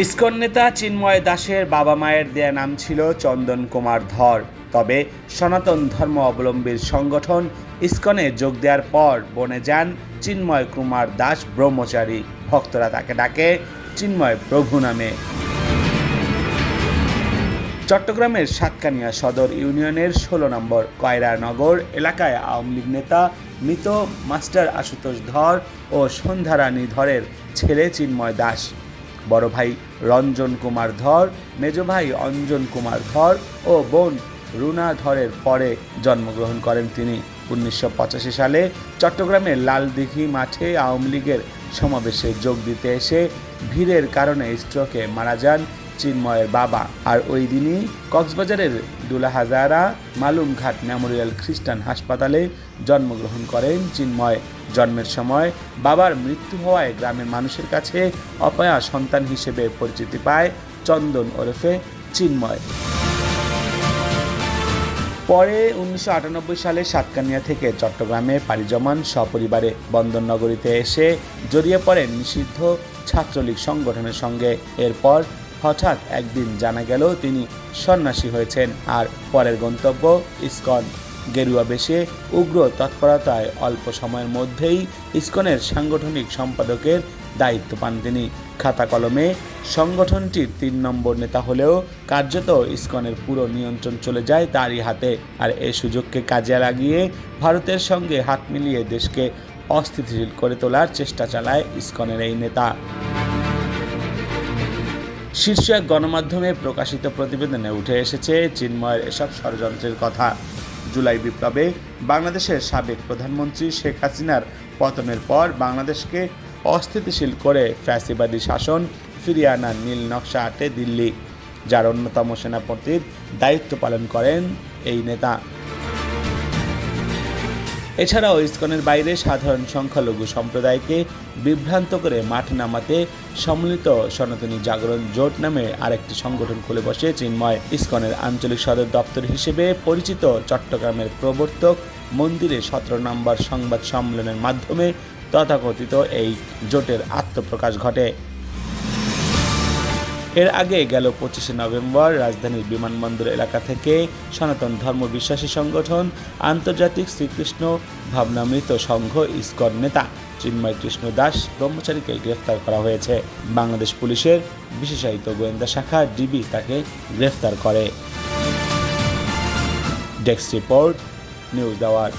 ISKCON নেতা চিন্ময় দাসের বাবা মায়ের দেয়া নাম ছিল চন্দন কুমার ধর। তবে সনাতন ধর্ম অবলম্বীর সংগঠন ইস্কনে যোগ দেওয়ার পর বনে যান চিন্ময় কুমার দাস ব্রহ্মচারী। ভক্তরা তাকে ডাকে চিন্ময় প্রভু নামে। চট্টগ্রামের সাতকানিয়া সদর ইউনিয়নের ষোলো নম্বর কয়রানগর এলাকায় আওয়ামী লীগ নেতা মৃত মাস্টার আশুতোষ ধর ও সন্ধ্যারানী ধরের ছেলে চিন্ময় দাস। বড় ভাই রঞ্জন কুমার ধর, মেজ ভাই অঞ্জন কুমার ধর ও বোন রুনা ধরের পরে জন্মগ্রহণ করেন তিনি। উনিশশো পঁচাশি সালে চট্টগ্রামের লালদিঘি মাঠে আওয়ামী লীগের সমাবেশে যোগ দিতে এসে ভিড়ের কারণে স্ট্রোকে মারা যান চিন্ময়ের বাবা। আর ওই দিনই কক্সবাজারের দুলাহাজারা মালুমঘাট মেমোরিয়াল খ্রিস্টান হাসপাতালে জন্মগ্রহণ করেন চিন্ময়। জন্মের সময় বাবার মৃত্যু হওয়ায় গ্রামের মানুষের কাছে অপয়া সন্তান হিসেবে পরিচিতি পায় চন্দন ওরফে চিন্ময়। পরে উনিশশো আটানব্বই সালে সাতকানিয়া থেকে চট্টগ্রামে পাড়ি জমান সপরিবারে বন্দরনগরীতে এসে জড়িয়ে পড়েন নিষিদ্ধ ছাত্রলীগ সংগঠনের সঙ্গে। এরপর হঠাৎ একদিন জানা গেল তিনি সন্ন্যাসী হয়েছেন আর পরের গন্তব্য ইস্কন। গেরুয়া বেশে উগ্র তৎপরতায় অল্প সময়ের মধ্যেই ইস্কনের সাংগঠনিক সম্পাদকের দায়িত্ব পান তিনি। খাতা কলমে সংগঠনটির তিন নম্বর নেতা হলেও কার্যত ইস্কনের পুরো নিয়ন্ত্রণ চলে যায় তারই হাতে। আর এ সুযোগকে কাজে লাগিয়ে ভারতের সঙ্গে হাত মিলিয়ে দেশকে অস্থিতিশীল করে তোলার চেষ্টা চালায় ইস্কনের এই নেতা। শীর্ষ এক গণমাধ্যমে প্রকাশিত প্রতিবেদনে উঠে এসেছে চিন্ময়ের এসব ষড়যন্ত্রের কথা। জুলাই বিপ্লবে বাংলাদেশের সাবেক প্রধানমন্ত্রী শেখ হাসিনার পতনের পর বাংলাদেশকে অস্থিতিশীল করে ফ্যাসিবাদী শাসন ফিরিয়ে আনার নীল নকশা আটে দিল্লি। যার অন্যতম সেনাপতির দায়িত্ব পালন করেন এই নেতা। এছাড়াও ইস্কনের বাইরে সাধারণ সংখ্যালঘু সম্প্রদায়কে বিভ্রান্ত করে মাঠ নামাতে সম্মিলিত সনাতনী জাগরণ জোট নামে আরেকটি সংগঠন খুলে বসে চিন্ময়। ইস্কনের আঞ্চলিক সদর দপ্তর হিসেবে পরিচিত চট্টগ্রামের প্রবর্তক মন্দিরে সতেরো নম্বর সংবাদ সম্মেলনের মাধ্যমে তথাকথিত এই জোটের আত্মপ্রকাশ ঘটে। এর আগে গেল পঁচিশে নভেম্বর রাজধানীর বিমানবন্দর এলাকা থেকে সনাতন ধর্ম বিশ্বাসী সংগঠন, আন্তর্জাতিক শ্রীকৃষ্ণ ভাবনামৃত সংঘ, ইস্কন নেতা চিন্ময় কৃষ্ণ দাস ব্রহ্মচারীকে গ্রেফতার করা হয়েছে। বাংলাদেশ পুলিশের বিশেষায়িত গোয়েন্দা শাখা ডিবি তাকে গ্রেফতার করে। Desk report, news hour.